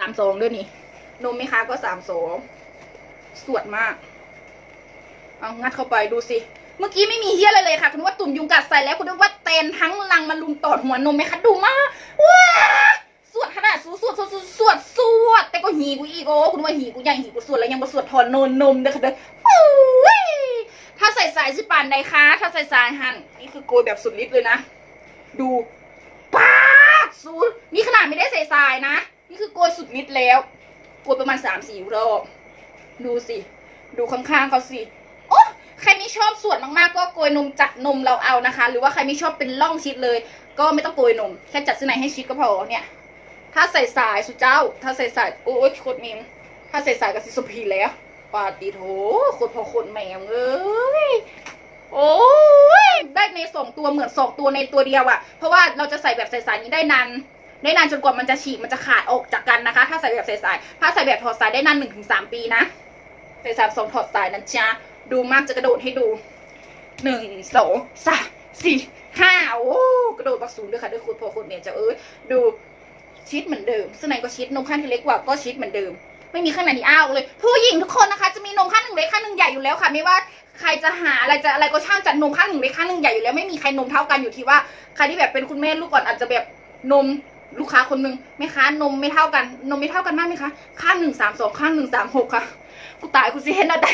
สามสองด้วยนี่ นมไหมคะก็สามสองสวดมาก เอางัดเข้าไปดูสิ เมื่อกี้ไม่มีเฮียอะไรเลยค่ะ คุณว่าตุ่มยุงกัดใส่แล้ว คุณว่าเตนทั้งลังมาลุมตอดหัวนมไหมคะดูมากว้าสวดขนาดสูสวดสวดสวดสวดสวดแต่ก็หีกูอีกโอ้คุณว่าหีกูยังหีกูสวดแล้วยังมาสวดถอนนนนมเด้อค่ะเด้อโอ้ยถ้าใส่สายสิปานใดคะ ถ้าใส่สายหันนี่คือโกยแบบสุดฤทธิ์เลยนะ ดูป้าสูนี่ขนาดไม่ได้ใส่สายนะ นี่คือโกยสุดฤทธิ์แล้วโกยประมาณสามสี่รอบดูสิ ดูข้างๆเขาสิโอ้ใครไม่ชอบส่วนมากๆ ก็โกยนมจัดนมเราเอานะคะ หรือว่าใครไม่ชอบเป็นร่องชิดเลย ก็ไม่ต้องโกยนม แค่จัดเส้นในให้ชิดก็พอเนี่ย ถ้าใส่สายสุดเจ้า ถ้าใส่สายโอ้ยโคตรมิมถ้าใส่สายกับซิสุพีแล้วปาติโถโคตรพอโคตรแมงเอ้ยโอ้ยได้ในสองตัวเหมือนสองตัวในตัวเดียวอะเพราะว่าเราจะใส่แบบใส่สายนี้ได้นาน ได้นานจนกว่ามันจะฉีกมันจะขาดออกจากกันนะคะ ถ้าใส่แบบใส่สาย ถ้าใส่แบบถอดสายได้นานหนึ่งถึงสามปีนะใส่สามสองถอดสายนะจ๊ะดูมากจะกระโดดให้ดูหนึ่งสองสามสี่ห้าโอ้กระโดดบักสูงด้วยค่ะด้วยคุณพอคุณเนี่ยจะเอ้ยดูชิดเหมือนเดิมซึ่งในก็ชิดนมข้างที่เล็กกว่าก็ชิดเหมือนเดิม ไม่มีข้างในที่อ้าวเลย ผู้หญิงทุกคนนะคะ จะมีนมข้างหนึ่งเล็กข้างหนึ่งใหญ่อยู่แล้วค่ะ ไม่ว่าใครจะหาอะไรจะอะไรก็ช่างจัดนมข้างหนึ่งเล็กข้างหนึ่งใหญ่อยู่แล้วไม่มีใครนมเท่ากันอยู่ที่ว่าใครที่แบบเป็นคุณแม่ลูกก่อนอาจจะแบบนม ลูกค้าคนหนึ่งแม่ค้านมไม่เท่ากัน นมไม่เท่ากันมากไหมคะ ข้างหนึ่งสามสองข้างหนึ่งสามหกค่ะ กูตายกูสิเห็นอะไร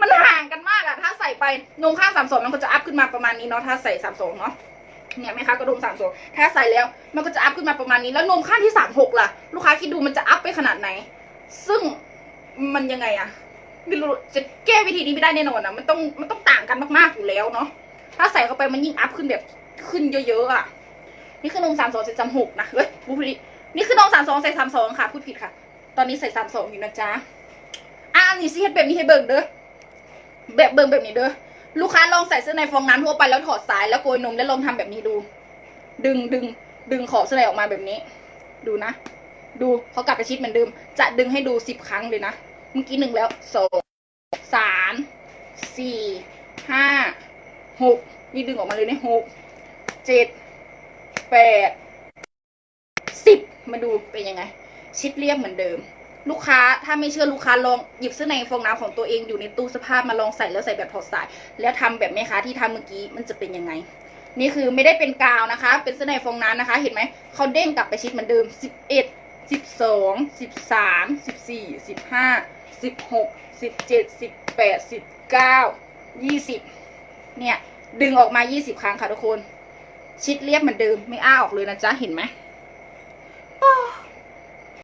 มันห่างกันมากอะถ้าใส่ไปนมข้างสามสองมันก็จะอัพขึ้นมาประมาณนี้เนาะ ถ้าใส่สามสองเนาะ เนี่ยไหมคะกระดุมสามสองถ้าใส่แล้วมันก็จะอัพขึ้นมาประมาณนี้ แล้วนมข้างที่สามหกล่ะ ลูกค้าคิดดูมันจะอัพไปขนาดไหน ซึ่งมันยังไงอะไม่รู้จะแก้วิธีนี้ไม่ได้แน่นอนอะมันต้องมันต้องต่างกันมากๆอยู่แล้วเนาะ ถ้าใส่เข้าไปมันยิ่งอัพขึ้นแบบขึ้นเยอะๆอะ นี่คือนมสามสองใส่สามหกนะเฮ้ยพูดผิดนี่คือนมสามสองใส่สามสองค่ะ พูดผิดค่ะ ตอนนี้ใส่สามสองอยู่นะจ๊ะอะอันนี้สิเฮ็ดแบบนี้ให้เบิ่งเด้อแบบเบิ่งแบบนี้เด้อลูกค้าลองใส่เสื้อในฟองน้ำทั่วไปแล้วถอดสายแล้วโกยนมแล้วลองทำแบบนี้ดู ดึงดึงดึงขอบเสื้อในออกมาแบบนี้ ดูนะ ดูเขากลับไปชิดเหมือนเดิม จะดึงให้ดูสิบครั้งเลยนะเมื่อกี้หนึ่งแล้วสองสามสี่ห้าหกนี่ดึงออกมาเลยเนี่ยหกเจ็ด แปดสิบมาดูเป็นยังไง ชิดเรียบเหมือนเดิม ลูกค้าถ้าไม่เชื่อลูกค้าลองหยิบเสื้อในฟองน้ำของตัวเองอยู่ในตู้เสภาพมาลองใส่แล้วใส่แบบถอดสาย แล้วทำแบบแม่ค้าที่ทำเมื่อกี้มันจะเป็นยังไง นี่คือไม่ได้เป็นกาวนะคะ เป็นเสื้อในฟองน้ำนะคะ เห็นไหมเขาเด้งกลับไปชิดเหมือนเดิมสิบเอ็ดสิบสองสิบสามสิบสี่สิบห้าสิบหกสิบเจ็ดสิบแปดสิบเก้ายี่สิบเนี่ย ดึงออกมายี่สิบครั้งค่ะทุกคน ชิดเรียบเหมือนเดิมไม่อ้าออกเลยนะจ๊ะเห็นไหม